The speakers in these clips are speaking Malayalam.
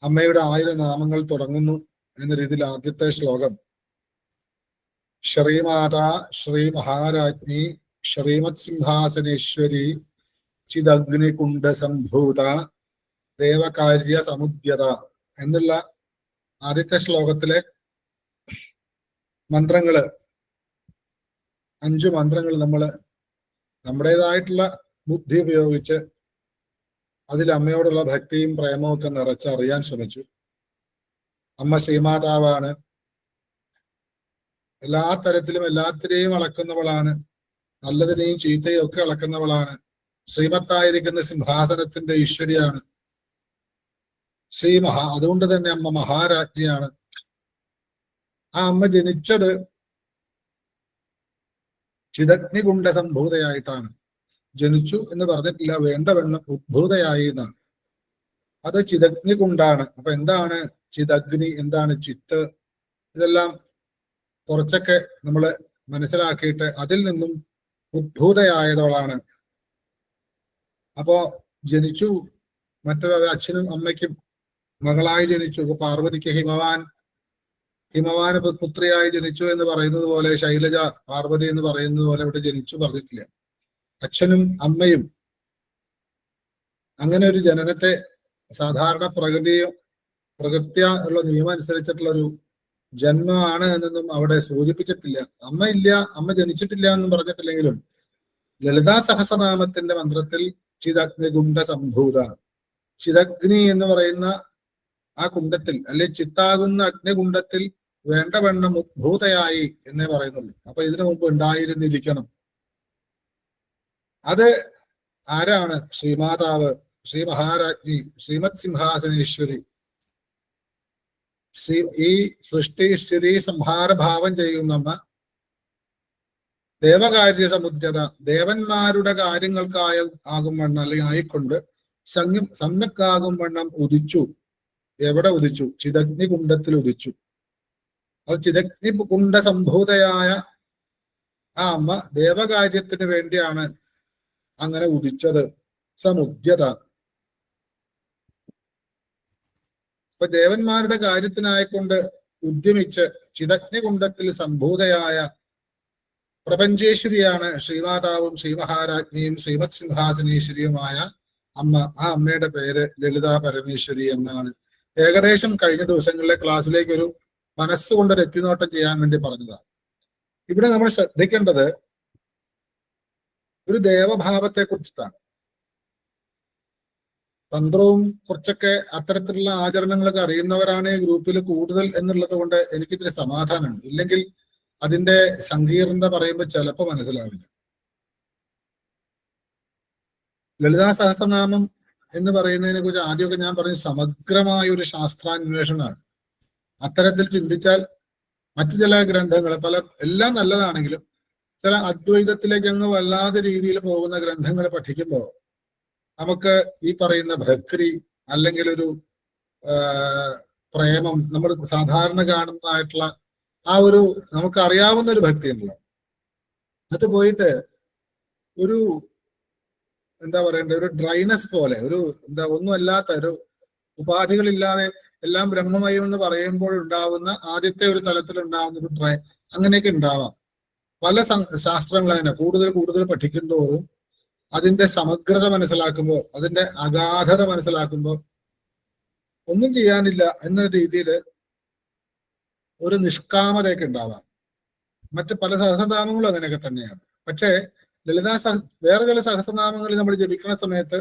അമ്മയുടെ ആയിരം നാമങ്ങൾ തുടങ്ങുന്നു എന്ന രീതിയിൽ ആദ്യത്തെ ശ്ലോകം. ശ്രീമാത ശ്രീ മഹാരാജ്ഞി ശ്രീമത് സിംഹാസനേശ്വരി ചിദഗ്നികുണ്ട സംഭൂത ദേവകാര്യ സമുദ്യത എന്നുള്ള ആദ്യത്തെ ശ്ലോകത്തിലെ മന്ത്രങ്ങൾ അഞ്ചു മന്ത്രങ്ങൾ നമ്മൾ നമ്മുടേതായിട്ടുള്ള ബുദ്ധി ഉപയോഗിച്ച് അതിൽ അമ്മയോടുള്ള ഭക്തിയും പ്രേമവും ഒക്കെ നിറച്ച് അറിയാൻ ശ്രമിച്ചു. അമ്മ ശ്രീമാതാവാണ്. എല്ലാ തരത്തിലും എല്ലാത്തിനെയും അളക്കുന്നവളാണ്. നല്ലതിനെയും ചീത്തയും ഒക്കെ അളക്കുന്നവളാണ്. ശ്രീമത്തായിരിക്കുന്ന സിംഹാസനത്തിന്റെ ഈശ്വരിയാണ്. ശ്രീ മഹാ അതുകൊണ്ട് തന്നെ അമ്മ മഹാരാജ്ഞിയാണ്. ആ അമ്മ ജനിച്ചത് ചിതഗ്നികുണ്ട സംഭൂതയായിട്ടാണ്. ജനിച്ചു എന്ന് പറഞ്ഞിട്ടില്ല. വേണ്ട വെണ്ണം ഉദ്ഭൂതയായി എന്നാണ്. അത് ചിതഗ്നി കൊണ്ടാണ്. അപ്പൊ എന്താണ് ചിതഗ്നി? എന്താണ് ചിത്ത്? ഇതെല്ലാം കുറച്ചൊക്കെ നമ്മൾ മനസ്സിലാക്കിയിട്ട് അതിൽ നിന്നും ഉദ്ഭൂതയായതവളാണ് അപ്പോ ജനിച്ചു മറ്റൊരു അച്ഛനും അമ്മയ്ക്കും മകളായി ജനിച്ചു. ഇപ്പൊ പാർവതിക്ക് ഹിമവാൻ ഹിമവാന പുത്രിയായി ജനിച്ചു എന്ന് പറയുന്നത് പോലെ ശൈലജ പാർവതി എന്ന് പറയുന്നത് പോലെ ഇവിടെ ജനിച്ചു പറഞ്ഞിട്ടില്ല. അച്ഛനും അമ്മയും അങ്ങനെ ഒരു ജനനത്തെ സാധാരണ പ്രകൃതിയോ പ്രകൃത്യ ഉള്ള നിയമം അനുസരിച്ചിട്ടുള്ള ഒരു ജന്മമാണ് എന്നൊന്നും അവിടെ സൂചിപ്പിച്ചിട്ടില്ല. അമ്മ ഇല്ല അമ്മ ജനിച്ചിട്ടില്ല എന്നും പറഞ്ഞിട്ടില്ലെങ്കിലും ലളിതാ സഹസ്രനാമത്തിന്റെ മന്ത്രത്തിൽ ചിതഗ്നി ഗുണ്ട സംഭൂത ചിതഗ്നി എന്ന് പറയുന്ന ആ കുണ്ടത്തിൽ അല്ലെ ചിത്താകുന്ന അഗ്നികുണ്ടത്തിൽ വേണ്ടവണ്ണം ഉദ്ഭൂതയായി എന്നേ പറയുന്നുള്ളൂ. അപ്പൊ ഇതിനു മുമ്പ് ഉണ്ടായിരുന്നിരിക്കണം. അത് ആരാണ്? ശ്രീമാതാവ് ശ്രീ മഹാരാജ്ഞി ശ്രീമത് സിംഹാസനേശ്വരി ശ്രീ ഈ സൃഷ്ടി സ്ഥിതി സംഹാര ഭാവം ചെയ്യുന്നമ്മ ദേവകാര്യ സമുദ്രത ദേവന്മാരുടെ കാര്യങ്ങൾക്കായ ആകും വണ്ണം അല്ലെങ്കിൽ ആയിക്കൊണ്ട് സംയം സമ്യക്കാകും വണ്ണം ഉദിച്ചു. എവിടെ ഉദിച്ചു? ചിതഗ്നി കുണ്ടത്തിൽ ഉദിച്ചു. അത് ചിതഗ്നി കുണ്ട സംഭൂതയായ ആ അമ്മ ദേവകാര്യത്തിന് വേണ്ടിയാണ് അങ്ങനെ ഉദിച്ചത്. സമുദ്യത അപ്പൊ ദേവന്മാരുടെ കാര്യത്തിനായിക്കൊണ്ട് ഉദ്യമിച്ച് ചിതജ്ഞകുണ്ടത്തിൽ സംഭൂതയായ പ്രപഞ്ചേശ്വരിയാണ് ശ്രീമാതാവും ശ്രീമഹാരാജ്ഞിയും ശ്രീമത് സിംഹാസനേശ്വരിയുമായ അമ്മ. ആ അമ്മയുടെ പേര് ലളിതാ പരമേശ്വരി എന്നാണ്. ഏകദേശം കഴിഞ്ഞ ദിവസങ്ങളിലെ ക്ലാസ്സിലേക്ക് ഒരു മനസ്സുകൊണ്ടൊരു എത്തിനോട്ടം ചെയ്യാൻ വേണ്ടി പറഞ്ഞതാണ്. ഇവിടെ നമ്മൾ ശ്രദ്ധിക്കേണ്ടത് ഒരു ദേവഭാവത്തെ കുറിച്ചിട്ടാണ് തന്ത്രവും കുറച്ചൊക്കെ അത്തരത്തിലുള്ള ആചരണങ്ങളൊക്കെ അറിയുന്നവരാണ് ഈ ഗ്രൂപ്പിൽ കൂടുതൽ എന്നുള്ളത് കൊണ്ട് എനിക്കിത്തിരി സമാധാനമുണ്ട്. ഇല്ലെങ്കിൽ അതിന്റെ സങ്കീർണത പറയുമ്പോൾ ചിലപ്പോൾ മനസ്സിലാവില്ല. ലളിതാ സഹസ്രനാമം എന്ന് പറയുന്നതിനെ കുറിച്ച് ആദ്യമൊക്കെ ഞാൻ പറഞ്ഞു സമഗ്രമായ ഒരു ശാസ്ത്രാന്വേഷണമാണ്. അത്തരത്തിൽ ചിന്തിച്ചാൽ മറ്റു ചില ഗ്രന്ഥങ്ങൾ പല എല്ലാം നല്ലതാണെങ്കിലും ചില അദ്വൈതത്തിലേക്ക് അങ്ങ് വല്ലാതെ രീതിയിൽ പോകുന്ന ഗ്രന്ഥങ്ങൾ പഠിക്കുമ്പോൾ നമുക്ക് ഈ പറയുന്ന ഭക്തി അല്ലെങ്കിൽ ഒരു പ്രേമം നമ്മൾ സാധാരണ കാണുന്നതായിട്ടുള്ള ആ ഒരു നമുക്ക് അറിയാവുന്ന ഒരു ഭക്തി ഉണ്ടല്ലോ. അത് പോയിട്ട് ഒരു എന്താ പറയണ്ടേ ഒരു ഡ്രൈനസ് പോലെ ഒരു എന്താ ഒന്നും അല്ലാത്ത ഒരു ഉപാധികളില്ലാതെ എല്ലാം ബ്രഹ്മമയം എന്ന് പറയുമ്പോൾ ഉണ്ടാവുന്ന ആദ്യത്തെ ഒരു തലത്തിൽ ഉണ്ടാവുന്ന ഒരു ഡ്രൈ അങ്ങനെയൊക്കെ ഉണ്ടാവാം. പല ശാസ്ത്രങ്ങൾ തന്നെ കൂടുതൽ കൂടുതൽ പഠിക്കുന്തോറും അതിന്റെ സമഗ്രത മനസ്സിലാക്കുമ്പോൾ അതിന്റെ അഗാധത മനസ്സിലാക്കുമ്പോൾ ഒന്നും ചെയ്യാനില്ല എന്ന രീതിയിൽ ഒരു നിഷ്കാമതയൊക്കെ ഉണ്ടാവാം. മറ്റ് പല സഹസ്രനാമങ്ങളും അങ്ങനെയൊക്കെ തന്നെയാണ്. പക്ഷേ ലളിതാ സഹ വേറെ ചില സഹസ്രനാമങ്ങളിൽ നമ്മൾ ജപിക്കുന്ന സമയത്ത്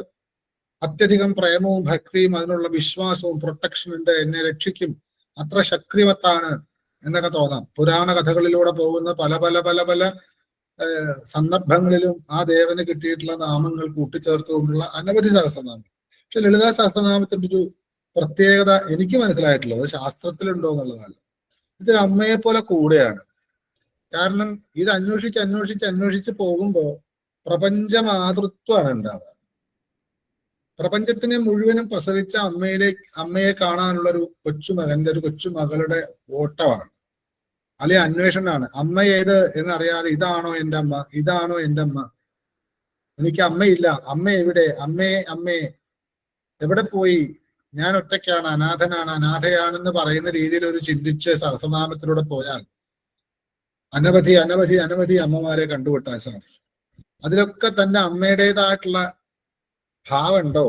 അത്യധികം പ്രേമവും ഭക്തിയും അതിനുള്ള വിശ്വാസവും പ്രൊട്ടക്ഷൻ ഉണ്ട് എന്നെ രക്ഷിക്കും അത്ര ശക്തിവത്താണ് എന്നൊക്കെ തോന്നാം. പുരാണ കഥകളിലൂടെ പോകുന്ന പല പല പല പല സന്ദർഭങ്ങളിലും ആ ദേവന് കിട്ടിയിട്ടുള്ള നാമങ്ങൾ കൂട്ടിച്ചേർത്തുകൊണ്ടുള്ള അനവധി സഹസ്രനാമം പക്ഷെ ലളിതാ സഹസ്രനാമത്തിന്റെ ഒരു പ്രത്യേകത എനിക്ക് മനസ്സിലായിട്ടുള്ളത് ശാസ്ത്രത്തിലുണ്ടോ എന്നുള്ളതല്ല. ഇതൊരു അമ്മയെ പോലെ കൂടെയാണ്. കാരണം ഇത് അന്വേഷിച്ച് അന്വേഷിച്ച് അന്വേഷിച്ച് പോകുമ്പോൾ പ്രപഞ്ച മാതൃത്വമാണ് ഉണ്ടാവുക. പ്രപഞ്ചത്തിനെ മുഴുവനും പ്രസവിച്ച അമ്മയിലെ അമ്മയെ കാണാനുള്ള ഒരു കൊച്ചുമകന്റെ ഒരു കൊച്ചുമകളുടെ ഓട്ടമാണ്. അല്ലെങ്കിൽ അന്വേഷണമാണ്. അമ്മ ഏത് എന്നറിയാതെ ഇതാണോ എന്റെ അമ്മ ഇതാണോ എന്റെ അമ്മ. എനിക്ക് അമ്മയില്ല. അമ്മ എവിടെ? അമ്മേ അമ്മേ. എവിടെ പോയി? ഞാൻ ഒറ്റയ്ക്കാണ് അനാഥനാണ് അനാഥയാണെന്ന് പറയുന്ന രീതിയിൽ ഒരു ചിന്തിച്ച് സഹസ്രനാമത്തിലൂടെ പോയാൽ അനവധി അനവധി അനവധി അമ്മമാരെ കണ്ടുപിട്ടാൻ സാധിക്കും. അതിലൊക്കെ തന്നെ അമ്മയുടേതായിട്ടുള്ള ഭാവമുണ്ടോ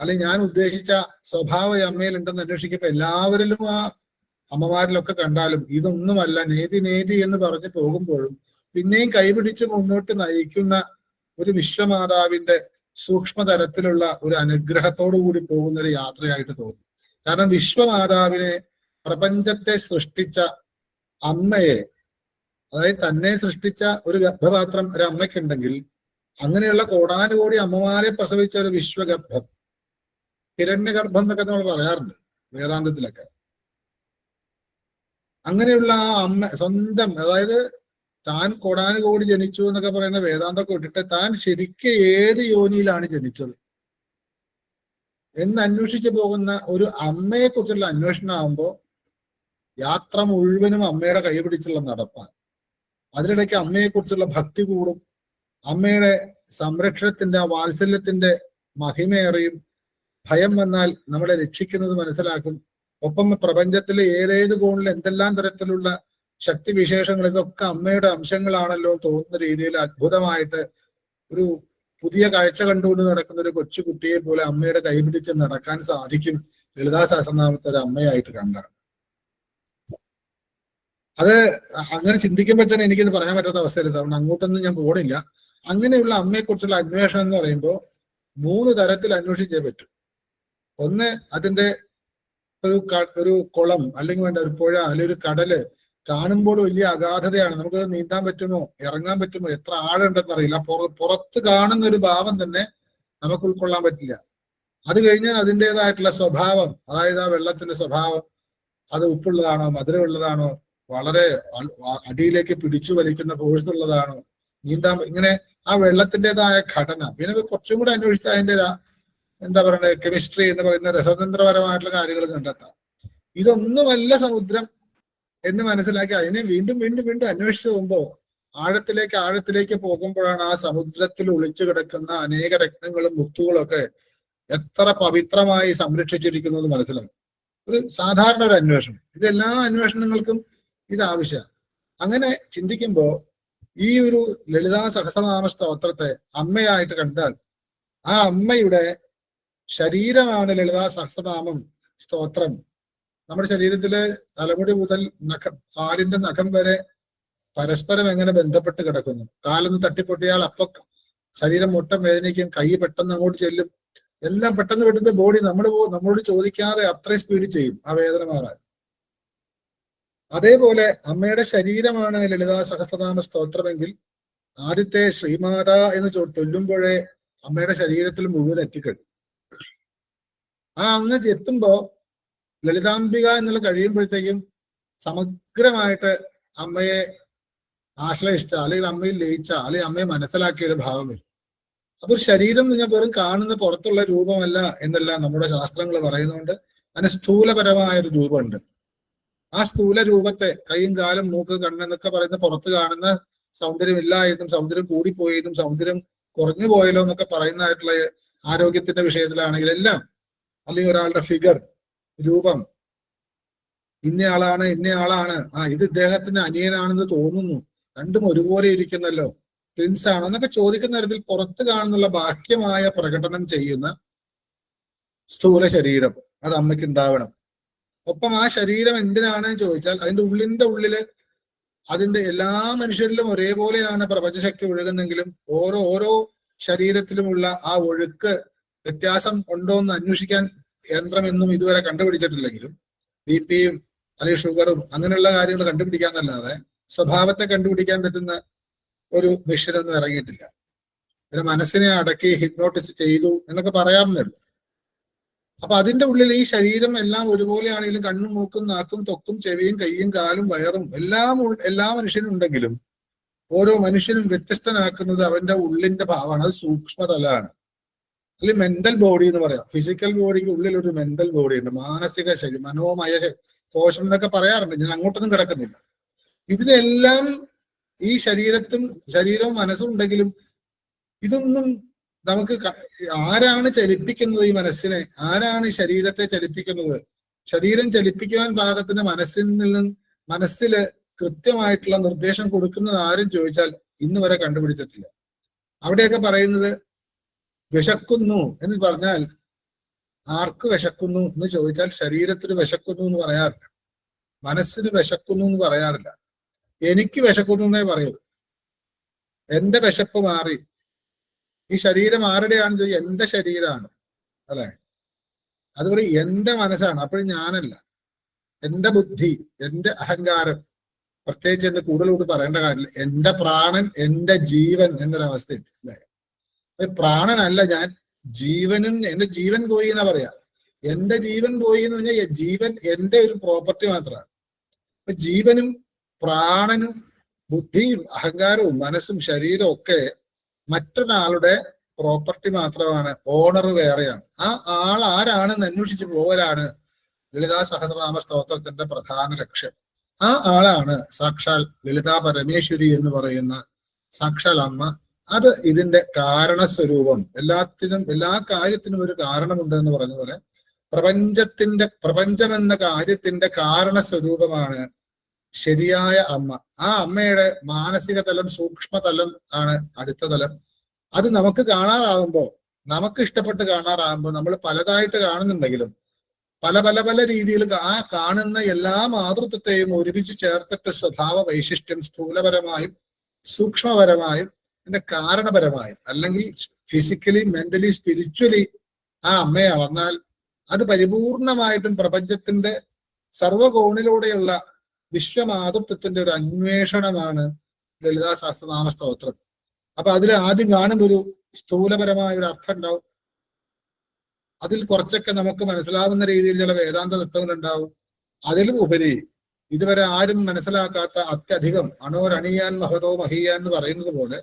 അല്ലെങ്കിൽ ഞാൻ ഉദ്ദേശിച്ച സ്വഭാവം ഈ അമ്മയിലുണ്ടെന്ന് അന്വേഷിക്കുമ്പോൾ എല്ലാവരിലും ആ അമ്മമാരിലൊക്കെ കണ്ടാലും ഇതൊന്നുമല്ല നേതി നേതി എന്ന് പറഞ്ഞ് പോകുമ്പോഴും പിന്നെയും കൈപിടിച്ച് മുന്നോട്ട് നയിക്കുന്ന ഒരു വിശ്വമാതാവിന്റെ സൂക്ഷ്മതരത്തിലുള്ള ഒരു അനുഗ്രഹത്തോടു കൂടി പോകുന്ന ഒരു യാത്രയായിട്ട് തോന്നും. കാരണം വിശ്വമാതാവിനെ പ്രപഞ്ചത്തെ സൃഷ്ടിച്ച അമ്മയെ അതായത് തന്നെ സൃഷ്ടിച്ച ഒരു ഗർഭപാത്രം ഒരു അമ്മയ്ക്കുണ്ടെങ്കിൽ അങ്ങനെയുള്ള കോടാനുകോടി അമ്മമാരെ പ്രസവിച്ച ഒരു വിശ്വഗർഭം. ഹിരണ്യഗർഭം എന്നൊക്കെ നമ്മൾ പറയാറുണ്ട് വേദാന്തത്തിലൊക്കെ. അങ്ങനെയുള്ള ആ അമ്മ സ്വന്തം അതായത് താൻ കോടാനുകോടി ജനിച്ചു എന്നൊക്കെ പറയുന്ന വേദാന്തമൊക്കെ വിട്ടിട്ട് താൻ ശരിക്കും ഏത് യോനിയിലാണ് ജനിച്ചത്? എന്ന് അന്വേഷിച്ചു പോകുന്ന ഒരു അമ്മയെ കുറിച്ചുള്ള അന്വേഷണം ആകുമ്പോ യാത്ര മുഴുവനും അമ്മയുടെ കൈ പിടിച്ചുള്ള നടപ്പാണ്. അതിനിടയ്ക്ക് അമ്മയെ കുറിച്ചുള്ള ഭക്തി കൂടും. അമ്മയുടെ സംരക്ഷണത്തിന്റെ ആ വാത്സല്യത്തിന്റെ മഹിമയേറിയും ഭയം വന്നാൽ നമ്മളെ രക്ഷിക്കുന്നത് മനസ്സിലാക്കും. ഒപ്പം പ്രപഞ്ചത്തിലെ ഏതേത് കോണിൽ എന്തെല്ലാം തരത്തിലുള്ള ശക്തി വിശേഷങ്ങൾ ഇതൊക്കെ അമ്മയുടെ അംശങ്ങളാണല്ലോ തോന്നുന്ന രീതിയിൽ അത്ഭുതമായിട്ട് ഒരു പുതിയ കാഴ്ച കണ്ടുകൊണ്ട് നടക്കുന്ന ഒരു കൊച്ചു കുട്ടിയെ പോലെ അമ്മയുടെ കൈപിടിച്ച് നടക്കാൻ സാധിക്കും. ലളിതാ സഹസ്രനാമത്തെ ഒരു അമ്മയായിട്ട് കണ്ട അത് അങ്ങനെ ചിന്തിക്കുമ്പോൾ തന്നെ എനിക്കിത് പറയാൻ പറ്റാത്ത അവസ്ഥയിൽ അതുകൊണ്ട് അങ്ങോട്ടൊന്നും ഞാൻ പോണില്ല. അങ്ങനെയുള്ള അമ്മയെക്കുറിച്ചുള്ള അന്വേഷണം എന്ന് പറയുമ്പോൾ മൂന്ന് തരത്തിൽ അന്വേഷിച്ചേ പറ്റും. ഒന്ന് അതിന്റെ ഒരു ഒരു കുളം അല്ലെങ്കിൽ വേണ്ട ഒരു പുഴ അല്ലെങ്കിൽ ഒരു കടൽ കാണുമ്പോൾ വലിയ അഗാധതയാണ്. നമുക്ക് നീന്താൻ പറ്റുമോ? ഇറങ്ങാൻ പറ്റുമോ? എത്ര ആഴുണ്ടെന്ന് അറിയില്ല പുറത്ത് കാണുന്ന ഒരു ഭാവം തന്നെ നമുക്ക് ഉൾക്കൊള്ളാൻ പറ്റില്ല. അത് കഴിഞ്ഞാൽ അതിന്റെതായിട്ടുള്ള സ്വഭാവം അതായത് ആ വെള്ളത്തിന്റെ സ്വഭാവം അത് ഉപ്പുള്ളതാണോ മധുരമുള്ളതാണോ വളരെ അടിയിലേക്ക് പിടിച്ചു വലിക്കുന്ന ഫോഴ്സ് ഉള്ളതാണോ നീന്താൻ ഇങ്ങനെ ആ വെള്ളത്തിന്റെതായ ഘടന. പിന്നെ കുറച്ചും കൂടെ അന്വേഷിച്ച് അതിന്റെ എന്താ പറയുക കെമിസ്ട്രി എന്ന് പറയുന്ന രസതന്ത്രപരമായിട്ടുള്ള കാര്യങ്ങൾ കണ്ടെത്താം. ഇതൊന്നുമല്ല സമുദ്രം എന്ന് മനസ്സിലാക്കി അതിനെ വീണ്ടും വീണ്ടും വീണ്ടും അന്വേഷിച്ചു പോകുമ്പോൾ ആഴത്തിലേക്ക് ആഴത്തിലേക്ക് പോകുമ്പോഴാണ് ആ സമുദ്രത്തിൽ ഒളിച്ചു കിടക്കുന്ന അനേക രത്നങ്ങളും മുത്തുകളും ഒക്കെ എത്ര പവിത്രമായി സംരക്ഷിച്ചിരിക്കുന്നു എന്ന് മനസ്സിലാവും. ഒരു സാധാരണ ഒരു അന്വേഷണം. ഇതെല്ലാ അന്വേഷണങ്ങൾക്കും ഇത് ആവശ്യമാണ്. അങ്ങനെ ചിന്തിക്കുമ്പോൾ ഈ ഒരു ലളിതാ സഹസ്രനാമ സ്തോത്രത്തെ അമ്മയായിട്ട് കണ്ടാൽ ആ അമ്മയുടെ ശരീരമാണ് ലളിതാ സഹസ്രനാമം സ്തോത്രം. നമ്മുടെ ശരീരത്തിലെ തലമുടി മുതൽ നഖം കാലിന്റെ നഖം വരെ പരസ്പരം എങ്ങനെ ബന്ധപ്പെട്ട് കിടക്കുന്നു? കാലൊന്ന് തട്ടിപ്പൊട്ടിയാൽ അപ്പൊ ശരീരം മൊട്ടം വേദനിക്കും കൈ പെട്ടെന്ന് അങ്ങോട്ട് ചെല്ലും. എല്ലാം പെട്ടെന്ന് പെട്ടെന്ന് ബോഡി നമ്മൾ നമ്മളോട് ചോദിക്കാതെ അത്രയും സ്പീഡ് ചെയ്യും. ആ വേദന മാറാൻ. അതേപോലെ അമ്മയുടെ ശരീരമാണ് ലളിതാ സഹസ്രനാമ സ്തോത്രമെങ്കിൽ ആദ്യത്തെ ശ്രീമാത എന്ന് ചൊല്ലുമ്പോഴേ അമ്മയുടെ ശരീരത്തിൽ മുഴുവൻ എത്തിക്കഴിയും ആ അങ്ങ് എത്തുമ്പോ ലളിതാംബിക എന്നുള്ള കഴിയുമ്പോഴത്തേക്കും സമഗ്രമായിട്ട് അമ്മയെ ആശ്രയിച്ച അല്ലെങ്കിൽ അമ്മയിൽ ലയിച്ച അല്ലെങ്കിൽ അമ്മയെ മനസ്സിലാക്കിയ ഒരു ഭാവം വരും. അപ്പൊ ഒരു ശരീരം ഞാൻ വെറും കാണുന്ന പുറത്തുള്ള രൂപമല്ല എന്നല്ല നമ്മുടെ ശാസ്ത്രങ്ങൾ പറയുന്നുണ്ട്. അതിന് സ്ഥൂലപരമായ ഒരു രൂപമുണ്ട്. ആ സ്ഥൂല രൂപത്തെ കൈയും കാലും മൂക്ക് കണ്ണെന്നൊക്കെ പറയുന്ന പുറത്ത് കാണുന്ന സൗന്ദര്യമില്ല എന്നും സൗന്ദര്യം കൂടിപ്പോയതും സൗന്ദര്യം കുറഞ്ഞു പോയല്ലോ എന്നൊക്കെ പറയുന്നതായിട്ടുള്ള ആരോഗ്യത്തിന്റെ വിഷയത്തിലാണെങ്കിൽ എല്ലാം അല്ലെങ്കിൽ ഒരാളുടെ ഫിഗർ രൂപം ഇന്നയാളാണ് ഇന്നയാളാണ്. ആ ഇത് ഇദ്ദേഹത്തിന് അനിയനാണെന്ന് തോന്നുന്നു. രണ്ടും ഒരുപോലെ ഇരിക്കുന്നല്ലോ. ട്വിൻസ് ആണോ എന്നൊക്കെ ചോദിക്കുന്ന തരത്തിൽ പുറത്ത് കാണുന്നുള്ള ബാഹ്യമായ പ്രകടനം ചെയ്യുന്ന സ്ഥൂല ശരീരം അത് അമ്മയ്ക്ക് ഉണ്ടാവണം. ഒപ്പം ആ ശരീരം എന്തിനാണ് ചോദിച്ചാൽ അതിന്റെ ഉള്ളിന്റെ ഉള്ളിൽ അതിന്റെ എല്ലാ മനുഷ്യരിലും ഒരേപോലെയാണ് പ്രപഞ്ചശക്തി ഒഴുകുന്നെങ്കിലും ഓരോ ഓരോ ശരീരത്തിലുമുള്ള ആ ഒഴുക്ക് വ്യത്യാസം ഉണ്ടോ എന്ന് അന്വേഷിക്കാൻ യന്ത്രം എന്നും ഇതുവരെ കണ്ടുപിടിച്ചിട്ടില്ലെങ്കിലും ബി പിയും അല്ലെങ്കിൽ ഷുഗറും അങ്ങനെയുള്ള കാര്യങ്ങൾ കണ്ടുപിടിക്കാന്നല്ലാതെ സ്വഭാവത്തെ കണ്ടുപിടിക്കാൻ പറ്റുന്ന ഒരു മെഷീനൊന്നും ഇറങ്ങിയിട്ടില്ല. പിന്നെ മനസ്സിനെ അടക്കി ഹിപ്നോട്ടിസ് ചെയ്തു എന്നൊക്കെ പറയാറുണ്ടല്ലോ അപ്പൊ അതിന്റെ ഉള്ളിൽ ഈ ശരീരം എല്ലാം ഒരുപോലെയാണെങ്കിലും കണ്ണും മൂക്കും നാക്കും തൊക്കും ചെവിയും കൈയും കാലും വയറും എല്ലാം എല്ലാ മനുഷ്യനും ഉണ്ടെങ്കിലും ഓരോ മനുഷ്യനും വ്യത്യസ്തനാക്കുന്നത് അവന്റെ ഉള്ളിന്റെ ഭാവമാണ്. അത് സൂക്ഷ്മതലാണ് അല്ലെങ്കിൽ മെന്റൽ ബോഡി എന്ന് പറയാം. ഫിസിക്കൽ ബോഡിക്ക് ഉള്ളിൽ ഒരു മെന്റൽ ബോഡി ഉണ്ട്. മാനസിക ശരി മനോമയ കോശം എന്നൊക്കെ പറയാറുണ്ട്. ഞാൻ അങ്ങോട്ടൊന്നും കിടക്കുന്നില്ല. ഇതിനെല്ലാം ഈ ശരീരത്തും ശരീരവും മനസ്സും ഉണ്ടെങ്കിലും ഇതൊന്നും നമുക്ക് ആരാണ് ചലിപ്പിക്കുന്നത് ഈ മനസ്സിനെ? ആരാണ് ഈ ശരീരത്തെ ചലിപ്പിക്കുന്നത്? ശരീരം ചലിപ്പിക്കുവാൻ പാകത്തിന് മനസ്സിൽ നിന്നും മനസ്സിൽ കൃത്യമായിട്ടുള്ള നിർദ്ദേശം കൊടുക്കുന്നത് ആരും ചോദിച്ചാൽ ഇന്ന് വരെ കണ്ടുപിടിച്ചിട്ടില്ല. അവിടെയൊക്കെ പറയുന്നത് വിശക്കുന്നു എന്ന് പറഞ്ഞാൽ ആർക്ക് വിശക്കുന്നു എന്ന് ചോദിച്ചാൽ ശരീരത്തിന് വിശക്കുന്നു എന്ന് പറയാറില്ല. മനസ്സിന് വിശക്കുന്നു എന്ന് പറയാറില്ല. എനിക്ക് വിശക്കുന്നു എന്നേ പറയൂ. എന്റെ വിശപ്പ് മാറി. ഈ ശരീരം ആരുടെയാണെന്ന് ചോദിച്ചാൽ എന്റെ ശരീരമാണ് അല്ലെ? അതുപോലെ എന്റെ മനസ്സാണ്. അപ്പോഴും ഞാനല്ല. എന്റെ ബുദ്ധി എന്റെ അഹങ്കാരം പ്രത്യേകിച്ച് എന്റെ കൂടുതലോട് പറയേണ്ട കാര്യമില്ല. എന്റെ പ്രാണൻ എന്റെ ജീവൻ എന്നൊരവസ്ഥ അല്ലെ? പ്രാണനല്ല ഞാൻ ജീവനും എന്റെ ജീവൻ പോയി എന്നാ പറയാ. എന്റെ ജീവൻ പോയി എന്ന് പറഞ്ഞാൽ ജീവൻ എന്റെ ഒരു പ്രോപ്പർട്ടി മാത്രമാണ്. അപ്പൊ ജീവനും പ്രാണനും ബുദ്ധിയും അഹങ്കാരവും മനസ്സും ശരീരവും ഒക്കെ മറ്റൊരാളുടെ പ്രോപ്പർട്ടി മാത്രമാണ് ഓണർ വേറെയാണ്. ആ ആൾ ആരാണെന്ന് അന്വേഷിച്ചു പോകലാണ് ലളിതാ സഹസ്രനാമ സ്തോത്രത്തിന്റെ പ്രധാന ലക്ഷ്യം. ആ ആളാണ് സാക്ഷാൽ ലളിതാ പരമേശ്വരി എന്ന് പറയുന്ന സാക്ഷാൽ അമ്മ. അത് ഇതിന്റെ കാരണസ്വരൂപം. എല്ലാത്തിനും എല്ലാ കാര്യത്തിനും ഒരു കാരണമുണ്ട് എന്ന് പറഞ്ഞ പോലെ പ്രപഞ്ചത്തിന്റെ പ്രപഞ്ചമെന്ന കാര്യത്തിന്റെ കാരണസ്വരൂപമാണ് ശരിയായ അമ്മ. ആ അമ്മയുടെ മാനസിക തലം സൂക്ഷ്മതലം ആണ് അടുത്ത തലം. അത് നമുക്ക് കാണാറാകുമ്പോൾ നമുക്ക് ഇഷ്ടപ്പെട്ട് കാണാറാകുമ്പോൾ നമ്മൾ പലതായിട്ട് കാണുന്നുണ്ടെങ്കിലും പല പല പല രീതിയിൽ ആ കാണുന്ന എല്ലാ മാതൃത്വത്തെയും ഒരുമിച്ച് ചേർത്തിട്ട് സ്വഭാവ വൈശിഷ്ട്യം സ്ഥൂലപരമായും സൂക്ഷ്മപരമായും പിന്നെ കാരണപരമായും അല്ലെങ്കിൽ ഫിസിക്കലി മെന്റലി സ്പിരിച്വലി ആ അമ്മയെ അളന്നാൽ അത് പരിപൂർണമായിട്ടും പ്രപഞ്ചത്തിന്റെ സർവകോണിലൂടെയുള്ള വിശ്വമാതൃത്വത്തിന്റെ ഒരു അന്വേഷണമാണ് ലളിതാ സഹസ്രനാമ സ്തോത്രം. അപ്പൊ അതിൽ ആദ്യം കാണുമ്പോൾ ഒരു സ്ഥൂലപരമായ ഒരു അർത്ഥം ഉണ്ടാവും. അതിൽ കുറച്ചൊക്കെ നമുക്ക് മനസ്സിലാവുന്ന രീതിയിൽ ചില വേദാന്ത തത്വങ്ങൾ ഉണ്ടാവും അതിലും ഉപരി ഇതുവരെ ആരും മനസ്സിലാക്കാത്ത അത്യധികം അണോരണിയാൻ മഹതോ മഹിയാൻ എന്ന് പറയുന്നത് പോലെ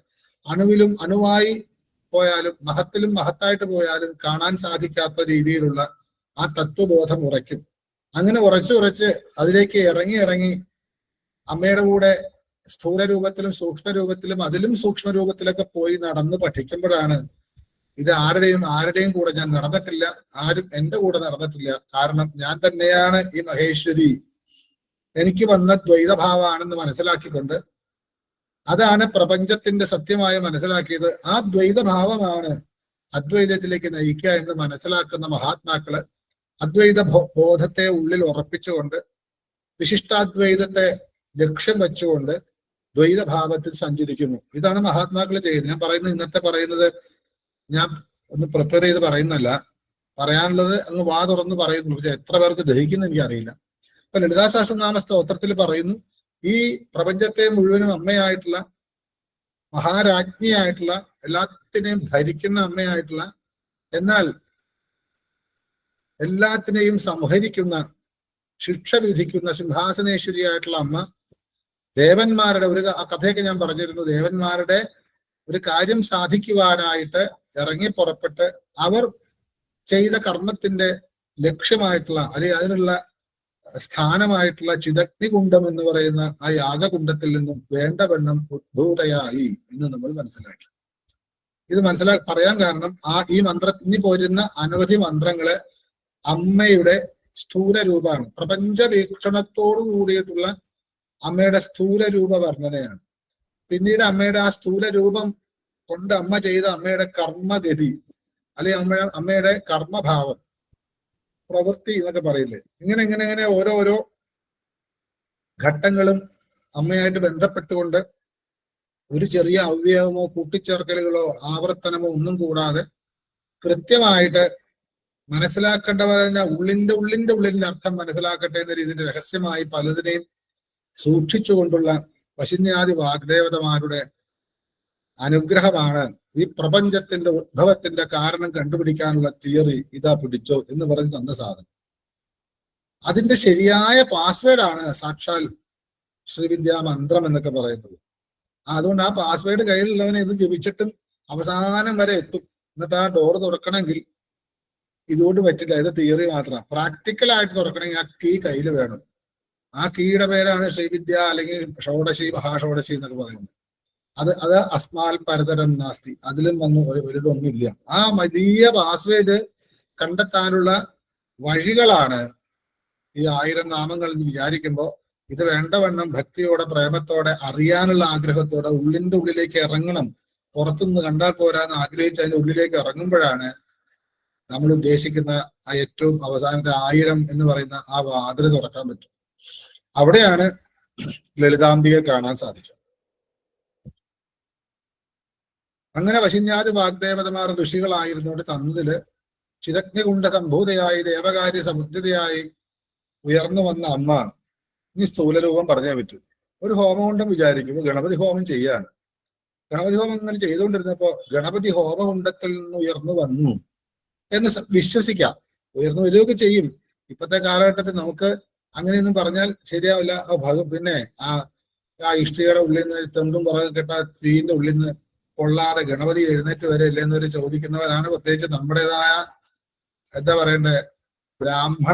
അണുവിലും അണുവായി പോയാലും മഹത്തിലും മഹത്തായിട്ട് പോയാലും കാണാൻ സാധിക്കാത്ത രീതിയിലുള്ള ആ തത്വബോധം ഉറയ്ക്കും. അങ്ങനെ ഉറച്ചു ഉറച്ച് അതിലേക്ക് ഇറങ്ങി ഇറങ്ങി അമ്മയുടെ കൂടെ സ്ഥൂല രൂപത്തിലും സൂക്ഷ്മ രൂപത്തിലും അതിലും സൂക്ഷ്മ രൂപത്തിലൊക്കെ പോയി നടന്ന് പഠിക്കുമ്പോഴാണ് ഇത് ആരുടെയും ആരുടെയും കൂടെ ഞാൻ നടന്നിട്ടില്ല ആരും എന്റെ കൂടെ നടന്നിട്ടില്ല. കാരണം ഞാൻ തന്നെയാണ് ഈ മഹേശ്വരി. എനിക്ക് വന്ന ദ്വൈതഭാവമാണെന്ന് മനസ്സിലാക്കിക്കൊണ്ട് അതാണ് പ്രപഞ്ചത്തിന്റെ സത്യമായി മനസ്സിലാക്കിയത്. ആ ദ്വൈതഭാവമാണ് അദ്വൈതത്തിലേക്ക് നയിക്കുക എന്ന് മനസ്സിലാക്കുന്ന മഹാത്മാക്കൾ അദ്വൈത ബോധത്തെ ഉള്ളിൽ ഉറപ്പിച്ചുകൊണ്ട് വിശിഷ്ടാദ്വൈതത്തെ ലക്ഷ്യം വെച്ചുകൊണ്ട് ദ്വൈതഭാവത്തിൽ സഞ്ചരിക്കുന്നു. ഇതാണ് മഹാത്മാക്കൾ ചെയ്യുന്നത്. ഞാൻ പറയുന്നത് ഇന്നത്തെ പറയുന്നത് ഞാൻ ഒന്ന് പ്രിപ്പയർ ചെയ്ത് പറയുന്നല്ല പറയാനുള്ളത് അങ്ങ് വാ തുറന്ന് പറയുന്നു. പക്ഷെ എത്ര പേർക്ക് ദഹിക്കുന്ന എനിക്കറിയില്ല. ഇപ്പൊ ലളിതാ സഹസ്രനാമ സ്തോത്രത്തിൽ പറയുന്നു ഈ പ്രപഞ്ചത്തെ മുഴുവനും അമ്മയായിട്ടുള്ള മഹാരാജ്ഞിയായിട്ടുള്ള എല്ലാത്തിനെയും ഭരിക്കുന്ന അമ്മയായിട്ടുള്ള എന്നാൽ എല്ലാത്തിനെയും സംഹരിക്കുന്ന ശിക്ഷ വിധിക്കുന്ന സിംഹാസനേശ്വരിയായിട്ടുള്ള അമ്മ ദേവന്മാരുടെ ഒരു ആ കഥയൊക്കെ ഞാൻ പറഞ്ഞിരുന്നു. ദേവന്മാരുടെ ഒരു കാര്യം സാധിക്കുവാനായിട്ട് ഇറങ്ങി പുറപ്പെട്ട് അവർ ചെയ്ത കർമ്മത്തിന്റെ ലക്ഷ്യമായിട്ടുള്ള അല്ലെങ്കിൽ അതിനുള്ള സ്ഥാനമായിട്ടുള്ള ചിതഗ്നികുണ്ഡം എന്ന് പറയുന്ന ആ യാഗകുണ്ഡത്തിൽ നിന്നും വേണ്ടവണ്ണം ഉദ്ഭൂതയായി എന്ന് നമ്മൾ മനസ്സിലാക്കി. ഇത് മനസ്സിലാക്കി പറയാൻ കാരണം ആ ഈ മന്ത്രത്തിന് പോരുന്ന അനവധി മന്ത്രങ്ങൾ അമ്മയുടെ സ്ഥൂല രൂപമാണ്. പ്രപഞ്ച വീക്ഷണത്തോടു കൂടിയിട്ടുള്ള അമ്മയുടെ സ്ഥൂല രൂപ വർണനയാണ് പിന്നീട് അമ്മയുടെ ആ സ്ഥൂല രൂപം കൊണ്ട് അമ്മ ചെയ്ത അമ്മയുടെ കർമ്മഗതി അല്ലെങ്കിൽ അമ്മ അമ്മയുടെ കർമ്മഭാവം പ്രവൃത്തി എന്നൊക്കെ പറയില്ലേ? ഇങ്ങനെ ഇങ്ങനെ ഇങ്ങനെ ഓരോരോ ഘട്ടങ്ങളും അമ്മയായിട്ട് ബന്ധപ്പെട്ടുകൊണ്ട് ഒരു ചെറിയ അവ്യവമോ കൂട്ടിച്ചേർക്കലുകളോ ആവർത്തനമോ ഒന്നും കൂടാതെ കൃത്യമായിട്ട് മനസ്സിലാക്കേണ്ടവരെ ഉള്ളിന്റെ ഉള്ളിന്റെ ഉള്ളിന്റെ അർത്ഥം മനസ്സിലാക്കട്ടെ എന്ന രീതിയിൽ രഹസ്യമായി പലതിനെയും സൂക്ഷിച്ചുകൊണ്ടുള്ള പശുന്യാദി വാഗ്ദേവതമാരുടെ അനുഗ്രഹമാണ് ഈ പ്രപഞ്ചത്തിന്റെ ഉദ്ഭവത്തിന്റെ കാരണം കണ്ടുപിടിക്കാനുള്ള തിയറി ഇതാ പിടിച്ചോ എന്ന് പറഞ്ഞ് തന്ന സാധനം. അതിന്റെ ശരിയായ പാസ്വേഡ് ആണ് സാക്ഷാൽ ശ്രീവിദ്യാ മന്ത്രം എന്നൊക്കെ പറയുന്നത്. അതുകൊണ്ട് ആ പാസ്വേഡ് കയ്യിലുള്ളവനെ ഇത് ജപിച്ചിട്ടും അവസാനം വരെ എത്തും. എന്നിട്ട് ആ ഡോർ തുറക്കണമെങ്കിൽ ഇതുകൊണ്ട് പറ്റില്ല. ഇത് തിയറി മാത്രമാണ് പ്രാക്ടിക്കൽ ആയിട്ട് തുറക്കണമെങ്കിൽ ആ കീ കയ്യിൽ വേണം. ആ കീയുടെ പേരാണ് ശ്രീവിദ്യ അല്ലെങ്കിൽ ഷോഡശി മഹാഷോഡശി എന്നൊക്കെ പറയുന്നത്. അത് അത് അസ്മാൽ പരതരം നാസ്തി. അതിലും വന്ന് ഒരു- ഒരു ഇതൊന്നുമില്ല. ആ വലിയ പാസ്വേഡ് കണ്ടെത്താനുള്ള വഴികളാണ് ഈ ആയിരം നാമങ്ങൾ എന്ന് വിചാരിക്കുമ്പോൾ ഇത് വേണ്ടവണ്ണം ഭക്തിയോടെ പ്രേമത്തോടെ അറിയാനുള്ള ആഗ്രഹത്തോടെ ഉള്ളിന്റെ ഉള്ളിലേക്ക് ഇറങ്ങണം. പുറത്തുനിന്ന് കണ്ടാൽ പോരാന്ന് ആഗ്രഹിച്ച് അതിന്റെ ഉള്ളിലേക്ക് ഇറങ്ങുമ്പോഴാണ് നമ്മൾ ഉദ്ദേശിക്കുന്ന ആ ഏറ്റവും അവസാനത്തെ ആയിരം എന്ന് പറയുന്ന ആ വാതിൽ തുറക്കാൻ പറ്റും. അവിടെയാണ് ലളിതാംബിയെ കാണാൻ സാധിക്കും അങ്ങനെ വശിന്യാദി വാഗ്ദേവതമാർ ഋഷികളായിരുന്നുകൊണ്ട് തന്നതിൽ ചിതജ്ഞകുണ്ട സംഭൂതയായി ദേവകാര്യ സമുദ്രതയായി ഉയർന്നു വന്ന അമ്മ ഇനി സ്ഥൂലരൂപം പറഞ്ഞേ പറ്റൂ. ഒരു ഹോമം കൊണ്ടും വിചാരിക്കുമ്പോൾ ഗണപതി ഹോമം ചെയ്യാണ്. ഗണപതി ഹോമം ഇങ്ങനെ ചെയ്തുകൊണ്ടിരുന്നപ്പോ ഗണപതി ഹോമകുണ്ടത്തിൽ നിന്ന് ഉയർന്നു വന്നു. എന്ന് വിശ്വസിക്കാം. ഉയർന്നു വരികയൊക്കെ ചെയ്യും. ഇപ്പോഴത്തെ കാലഘട്ടത്തിൽ നമുക്ക് അങ്ങനെയൊന്നും പറഞ്ഞാൽ ശരിയാവില്ല. ആ ഭാഗം പിന്നെ ആ ആ ഇഷ്ടികയുടെ ഉള്ളിൽ നിന്ന് തൊണ്ടും പുറകെ കെട്ട തീന്റെ ഉള്ളിൽ നിന്ന് കൊള്ളാതെ ഗണപതി എഴുന്നേറ്റ് വരെ ഇല്ലെന്നൊരു ചോദിക്കുന്നവരാണ്. പ്രത്യേകിച്ച് നമ്മുടേതായ എന്താ പറയണ്ടേ ബ്രാഹ്മണ